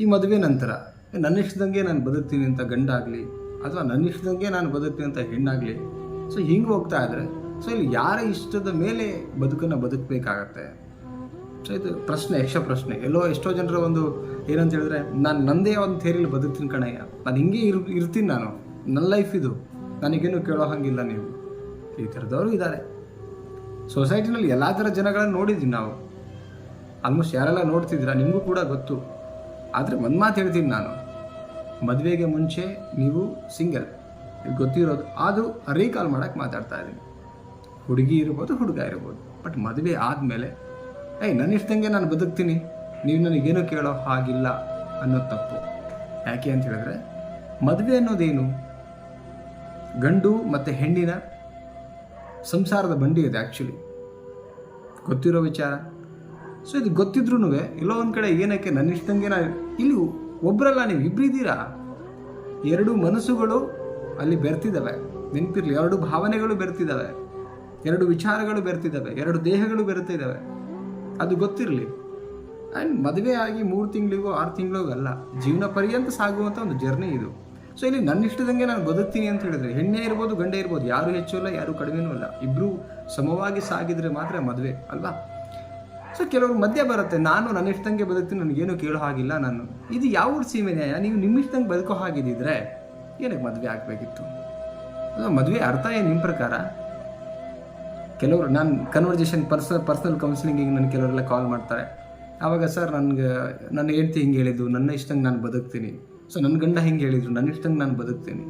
ಈ ಮದುವೆ ನಂತರ ನನ್ನ ಇಷ್ಟದಂಗೆ ನಾನು ಬದುಕ್ತೀನಿ ಅಂತ ಗಂಡಾಗಲಿ, ಅಥವಾ ನನ್ನ ಇಷ್ಟದಂಗೆ ನಾನು ಬದುಕ್ತೀನಿ ಅಂತ ಹೆಣ್ಣಾಗಲಿ, ಸೊ ಹಿಂಗೆ ಹೋಗ್ತಾ ಇದ್ರೆ, ಸೊ ಇಲ್ಲಿ ಯಾರ ಇಷ್ಟದ ಮೇಲೆ ಬದುಕನ್ನು ಬದುಕಬೇಕಾಗತ್ತೆ? ಸೊ ಇದು ಪ್ರಶ್ನೆ, ಯಕ್ಷ ಪ್ರಶ್ನೆ. ಎಲ್ಲೋ ಎಷ್ಟೋ ಜನರ ಒಂದು ಏನಂತ ಹೇಳಿದ್ರೆ, ನಾನು ನಂದೇ ಒಂದು ಥೇರಿಲಿ ಬದುಕ್ತೀನಿ ಕಣಯ್ಯ. ನಾನು ಹಿಂಗೆ ಇರ್, ಇರ್ತೀನಿ ನಾನು. ನನ್ನ ಲೈಫ್ ಇದು. ನನಗೇನು ಕೇಳೋ ಹಾಗಿಲ್ಲ ನೀವು. ಈ ಥರದವರು ಇದ್ದಾರೆ ಸೊಸೈಟಿನಲ್ಲಿ ಎಲ್ಲ ಥರ ಜನಗಳನ್ನ ನೋಡಿದ್ದೀವಿ ನಾವು. ಆಲ್ಮೋಸ್ಟ್ ಯಾರೆಲ್ಲ ನೋಡ್ತಿದ್ದೀರಾ, ನಿಮಗೂ ಕೂಡ ಗೊತ್ತು. ಆದರೆ ಒಂದು ಮಾತು ಹೇಳ್ತೀನಿ ನಾನು. ಮದುವೆಗೆ ಮುಂಚೆ ನೀವು ಸಿಂಗಲ್ ಗೊತ್ತಿರೋದು, ಆದರೂ ರೀಕಾಲ್ ಮಾಡೋಕ್ಕೆ ಮಾತಾಡ್ತಾ ಇದ್ದೀನಿ. ಹುಡುಗಿ ಇರ್ಬೋದು, ಹುಡುಗ ಇರ್ಬೋದು. ಬಟ್ ಮದುವೆ ಆದಮೇಲೆ, ಏಯ್ ನನ್ನ ಇಷ್ಟಂಗೆ ನಾನು ಬದುಕ್ತೀನಿ. ನೀವು ನನಗೇನು ಕೇಳೋ ಹಾಗಿಲ್ಲ ಅನ್ನೋ ತಪ್ಪು. ಯಾಕೆ ಅಂತ ಹೇಳಿದ್ರೆ, ಮದುವೆ ಅನ್ನೋದೇನು? ಗಂಡು ಮತ್ತು ಹೆಣ್ಣಿನ ಸಂಸಾರದ ಬಂಡಿ ಇದೆ ಆ್ಯಕ್ಚುಲಿ ಗೊತ್ತಿರೋ ವಿಚಾರ? ಸೊ ಇದು ಗೊತ್ತಿದ್ರೂ ಎಲ್ಲೋ ಒಂದು ಕಡೆ ಏನಕ್ಕೆ ನನ್ನ ಇಷ್ಟಂಗೆ ನಾ ಇಲ್ಲಿ ಒಬ್ಬರಲ್ಲ ನೀವು ಇಬ್ಬರಿದ್ದೀರಾ ಎರಡು ಮನಸ್ಸುಗಳು ಅಲ್ಲಿ ಬೆರ್ತಿದ್ದಾವೆ ನೆನಪಿರಲಿ, ಎರಡು ಭಾವನೆಗಳು ಬೆರ್ತಿದ್ದಾವೆ ಎರಡು ವಿಚಾರಗಳು ಬೆರ್ತಿದ್ದಾವೆ ಎರಡು ದೇಹಗಳು ಬೆರ್ತಿದ್ದಾವೆ ಅದು ಗೊತ್ತಿರಲಿ. ಆ್ಯಂಡ್ ಮದುವೆ ಆಗಿ ಮೂರು ತಿಂಗಳಿಗೋ, ಆರು ತಿಂಗಳಿಗೋ ಅಲ್ಲ, ಜೀವನ ಪರ್ಯಂತ ಸಾಗುವಂಥ ಒಂದು ಜರ್ನಿ ಇದು. ಸೊ ಇಲ್ಲಿ ನನ್ನ ಇಷ್ಟದಂಗೆ ನಾನು ಬದುಕ್ತೀನಿ ಅಂತ ಹೇಳಿದ್ರೆ, ಹೆಣ್ಣೆ ಇರ್ಬೋದು, ಗಂಡೆ ಇರ್ಬೋದು, ಯಾರು ಹೆಚ್ಚು ಅಲ್ಲ, ಯಾರು ಕಡಿಮೆನೂ ಅಲ್ಲ. ಇಬ್ಬರು ಸಮವಾಗಿ ಸಾಗಿದರೆ ಮಾತ್ರ ಮದುವೆ, ಅಲ್ವಾ? ಸೊ ಕೆಲವರು ಮಧ್ಯ ಬರುತ್ತೆ. ನಾನು ನನ್ನ ಇಷ್ಟಂಗೆ ಬದುಕ್ತೀನಿ, ನನಗೇನು ಕೇಳೋ ಹಾಗಿಲ್ಲ ನಾನು. ಇದು ಯಾವ ಸೀಮೆ ನ್ಯಾಯ? ನೀವು ನಿಮ್ಮ ಇಷ್ಟಂಗೆ ಬದುಕೋ ಹಾಗಿದ್ದಿದ್ರೆ ಏನಕ್ಕೆ ಮದುವೆ ಆಗಬೇಕಿತ್ತು? ಮದುವೆ ಅರ್ಥ ಏನು ನಿಮ್ಮ ಪ್ರಕಾರ? ಕೆಲವರು, ನಾನು ಕನ್ವರ್ಜೇಷನ್ ಪರ್ಸನಲ್ ಪರ್ಸನಲ್ ಕೌನ್ಸಿಲಿಂಗಿಗೆ ನನಗೆ ಕೆಲವರೆಲ್ಲ ಕಾಲ್ ಮಾಡ್ತಾರೆ. ಆವಾಗ ಸರ್ ನನಗೆ, ನನ್ನ ಹೆಂಡ್ತಿ ಹಿಂಗೆ ಹೇಳಿದ್ದು, ನನ್ನ ಇಷ್ಟಂಗೆ ನಾನು ಬದುಕ್ತೀನಿ. ಸೊ ನನ್ನ ಗಂಡ ಹಿಂಗೆ ಹೇಳಿದ್ರು, ನನ್ನ ಇಷ್ಟಂಗೆ ನಾನು ಬದುಕ್ತೀನಿ.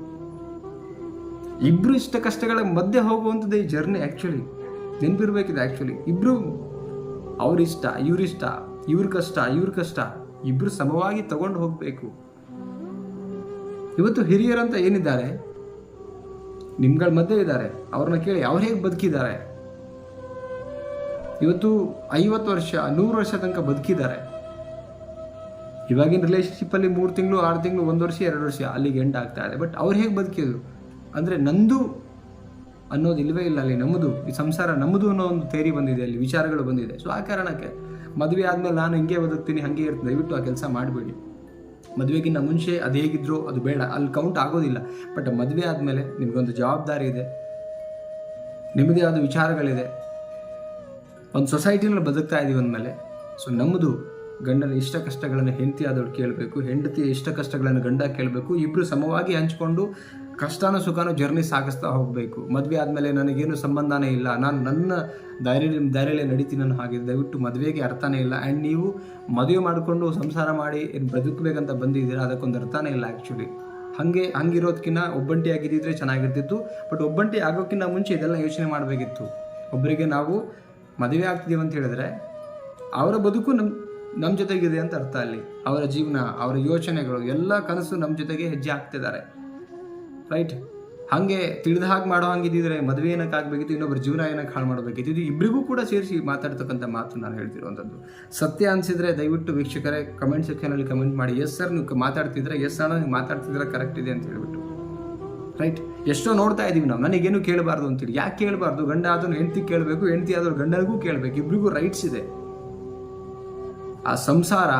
ಇಬ್ಬರು ಇಷ್ಟ ಕಷ್ಟಗಳ ಮಧ್ಯೆ ಹೋಗುವಂಥದ್ದು ಈ ಜರ್ನಿ ಆ್ಯಕ್ಚುಲಿ ನೆನಪಿರ್ಬೇಕಿದೆ ಆ್ಯಕ್ಚುಲಿ ಇಬ್ಬರು ಅವ್ರಿಷ್ಟ, ಇವರಿಷ್ಟ, ಇವ್ರ ಕಷ್ಟ ಇವ್ರ ಕಷ್ಟ, ಇಬ್ರು ಸಮವಾಗಿ ತಗೊಂಡು ಹೋಗಬೇಕು. ಇವತ್ತು ಹಿರಿಯರಂತ ಏನಿದ್ದಾರೆ? ನಿಮ್ಗಳ ಮಧ್ಯೆ ಇದ್ದಾರೆ. ಅವ್ರನ್ನ ಕೇಳಿ ಅವ್ರು ಹೇಗೆ ಬದುಕಿದ್ದಾರೆ? ಇವತ್ತು ಐವತ್ತು ವರ್ಷ, ನೂರು ವರ್ಷ ತನಕ ಬದುಕಿದ್ದಾರೆ. ಇವಾಗಿನ ರಿಲೇಶನ್ಶಿಪ್ಪಲ್ಲಿ ಮೂರು ತಿಂಗಳು, ಆರು ತಿಂಗಳು, ಒಂದು ವರ್ಷ, ಎರಡು ವರ್ಷ ಅಲ್ಲಿಗೆ ಎಂಡ್ ಆಗ್ತಾ ಇದೆ. ಬಟ್ ಅವ್ರು ಹೇಗೆ ಬದುಕಿದ್ರು? ಅಂದರೆ ನಂದು ಅನ್ನೋದು ಇಲ್ಲವೇ ಇಲ್ಲ ಅಲ್ಲಿ ನಮ್ಮದು, ಈ ಸಂಸಾರ ನಮ್ಮದು ಅನ್ನೋ ಒಂದು ಥೇರಿ ಬಂದಿದೆ, ಅಲ್ಲಿ ವಿಚಾರಗಳು ಬಂದಿದೆ. ಸೊ ಆ ಕಾರಣಕ್ಕೆ ಮದುವೆ ಆದಮೇಲೆ ನಾನು ಹಿಂಗೆ ಬದುಕ್ತೀನಿ, ಹಾಗೆ ಇರ್ತೀನಿ, ದಯವಿಟ್ಟು ಆ ಕೆಲಸ ಮಾಡಬೇಡಿ. ಮದುವೆಗಿಂತ ಮುಂಚೆ ಅದು ಹೇಗಿದ್ರು ಅದು ಬೇಡ, ಅಲ್ಲಿ ಕೌಂಟ್ ಆಗೋದಿಲ್ಲ. ಬಟ್ ಮದುವೆ ಆದಮೇಲೆ ನಿಮಗೊಂದು ಜವಾಬ್ದಾರಿ ಇದೆ. ನಿಮ್ಮದೇ ಆದ ವಿಚಾರಗಳಿದೆ. ಒಂದು ಸೊಸೈಟಿನಲ್ಲಿ ಬದುಕ್ತಾ ಇದೀವಿ ಅಂದಮೇಲೆ ಸೊ ನಮ್ಮದು ಗಂಡನ ಇಷ್ಟ ಕಷ್ಟಗಳನ್ನು ಹೆಂಡತಿ ಆದವಳು ಕೇಳಬೇಕು, ಹೆಂಡತಿಯ ಇಷ್ಟ ಕಷ್ಟಗಳನ್ನು ಗಂಡ ಕೇಳಬೇಕು ಇಬ್ಬರು ಸಮವಾಗಿ ಹಂಚ್ಕೊಂಡು ಕಷ್ಟನೋ ಸುಖನೂ ಜರ್ನಿ ಸಾಗಿಸ್ತಾ ಹೋಗಬೇಕು. ಮದುವೆ ಆದಮೇಲೆ ನನಗೇನು ಸಂಬಂಧನೇ ಇಲ್ಲ. ನಾನು ನನ್ನ ದಾರಿಯಲ್ಲಿ ದಾರಿಯಲ್ಲೇ ನಡೀತೀನಿ ನಾನು ಹಾಗೆ ದಯವಿಟ್ಟು ಮದುವೆಗೆ ಅರ್ಥನೇ ಇಲ್ಲ. ಆ್ಯಂಡ್ ನೀವು ಮದುವೆ ಮಾಡಿಕೊಂಡು ಸಂಸಾರ ಮಾಡಿ ಏನು ಬದುಕಬೇಕಂತ ಬಂದಿದ್ದೀರಾ, ಅದಕ್ಕೊಂದು ಅರ್ಥನೇ ಇಲ್ಲ ಆ್ಯಕ್ಚುಲಿ ಹಾಗೆ ಹಂಗಿರೋದಕ್ಕಿಂತ ಒಬ್ಬಂಟಿ ಆಗಿದ್ದಿದ್ರೆ ಚೆನ್ನಾಗಿರ್ತಿತ್ತು. ಬಟ್ ಒಬ್ಬಂಟಿ ಆಗೋಕ್ಕಿಂತ ಮುಂಚೆ ಇದೆಲ್ಲ ಯೋಚನೆ ಮಾಡಬೇಕಿತ್ತು. ಒಬ್ಬರಿಗೆ ನಾವು ಮದುವೆ ಆಗ್ತಿದ್ದೀವಿ ಅಂತ ಹೇಳಿದ್ರೆ ಅವರ ಬದುಕು ನಮ್ಮ ನಮ್ಮ ಜೊತೆಗಿದೆ ಅಂತ ಅರ್ಥ ಅಲ್ಲಿ. ಅವರ ಜೀವನ, ಅವರ ಯೋಚನೆಗಳು, ಎಲ್ಲ ಕನಸು ನಮ್ಮ ಜೊತೆಗೆ ಹೆಜ್ಜೆ ಹಾಕ್ತಿದ್ದಾರೆ. ರೈಟ್ ಹಾಗೆ ತಿಳಿದ ಹಾಗೆ ಮಾಡೋ ಹಂಗಿದ್ದಿದ್ರೆ ಮದುವೆ ಏನಕ್ಕೆ ಆಗಬೇಕಿತ್ತು ಇನ್ನೊಬ್ಬರ ಜೀವನ ಏನಕ್ಕೆ ಹಾಳು ಮಾಡಬೇಕಿತ್ತು ಇದು ಇಬ್ಬರಿಗೂ ಕೂಡ ಸೇರಿಸಿ ಮಾತಾಡ್ತಕ್ಕಂಥ ಮಾತು ನಾನು ಹೇಳ್ತಿರುವಂಥದ್ದು. ಸತ್ಯ ಅನಿಸಿದ್ರೆ ದಯವಿಟ್ಟು ವೀಕ್ಷಕರೇ ಕಮೆಂಟ್ ಸೆಕ್ಷನಲ್ಲಿ ಕಮೆಂಟ್ ಮಾಡಿ ಎಸ್ ಸರ್ ನೀವು ಮಾತಾಡ್ತಿದ್ರೆ ಎಸ್ ಅಣ್ಣ, ನೀವು ಮಾತಾಡ್ತಿದ್ರೆ ಕರೆಕ್ಟ್ ಇದೆ ಅಂತ ಹೇಳ್ಬಿಟ್ಟು. ರೈಟ್ ಎಷ್ಟೋ ನೋಡ್ತಾ ಇದ್ದೀವಿ ನಾವು ನನಗೇನು ಕೇಳಬಾರ್ದು ಅಂತೇಳಿ ಯಾಕೆ ಕೇಳಬಾರ್ದು? ಗಂಡ ಆದ್ರೂ ಹೆಂಡತಿ ಕೇಳಬೇಕು, ಹೆಂಡತಿ ಆದವ್ರು ಗಂಡನಿಗೂ ಕೇಳಬೇಕು ಇಬ್ಬರಿಗೂ ರೈಟ್ಸ್ ಇದೆ. ಆ ಸಂಸಾರ,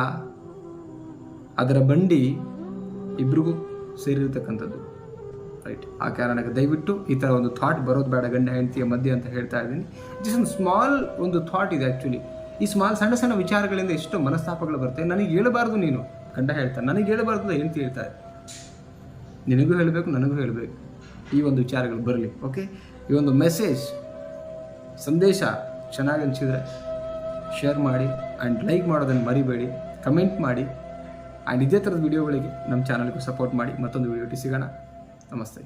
ಅದರ ಬಂಡಿ ಇಬ್ರಿಗೂ ಸೇರಿರ್ತಕ್ಕಂಥದ್ದು. ರೈಟ್ ಆ ಕಾರಣಕ್ಕೆ ದಯವಿಟ್ಟು ಈ ಥರ ಒಂದು ಥಾಟ್ ಬರೋದು ಬೇಡ ಗಂಡ, ಹೆಂಡತಿಯ ಮಧ್ಯೆ ಅಂತ ಹೇಳ್ತಾ ಇದ್ದೀನಿ. ಜಸ್ಟ್ ಒಂದು ಸ್ಮಾಲ್ ಒಂದು ಥಾಟ್ ಇದೆ ಆ್ಯಕ್ಚುಲಿ ಈ ಸ್ಮಾಲ್ ಸಣ್ಣ ಸಣ್ಣ ವಿಚಾರಗಳಿಂದ ಎಷ್ಟು ಮನಸ್ತಾಪಗಳು ಬರುತ್ತೆ. ನನಗೆ ಹೇಳಬಾರ್ದು ನೀನು. ಗಂಡ ಹೇಳ್ತಾರೆ ನನಗೆ ಹೇಳಬಾರ್ದು ಹೆಂಡತಿ ಹೇಳ್ತಾರೆ. ನಿನಗೂ ಹೇಳಬೇಕು, ನನಗೂ ಹೇಳಬೇಕು. ಈ ಒಂದು ವಿಚಾರಗಳು ಬರಲಿ ಓಕೆ ಈ ಒಂದು ಮೆಸೇಜ್ ಸಂದೇಶ ಚೆನ್ನಾಗಿ ಅನಿಸಿದ್ರೆ ಶೇರ್ ಮಾಡಿ ಆ್ಯಂಡ್ ಲೈಕ್ ಮಾಡೋದನ್ನು ಮರಿಬೇಡಿ ಕಮೆಂಟ್ ಮಾಡಿ. ಆ್ಯಂಡ್ ಇದೇ ಥರದ ವಿಡಿಯೋಗಳಿಗೆ ನಮ್ಮ ಚಾನಲ್ಗೂ ಸಪೋರ್ಟ್ ಮಾಡಿ. ಮತ್ತೊಂದು ವಿಡಿಯೋ ಸಿಗೋಣ. ನಮಸ್ತೆ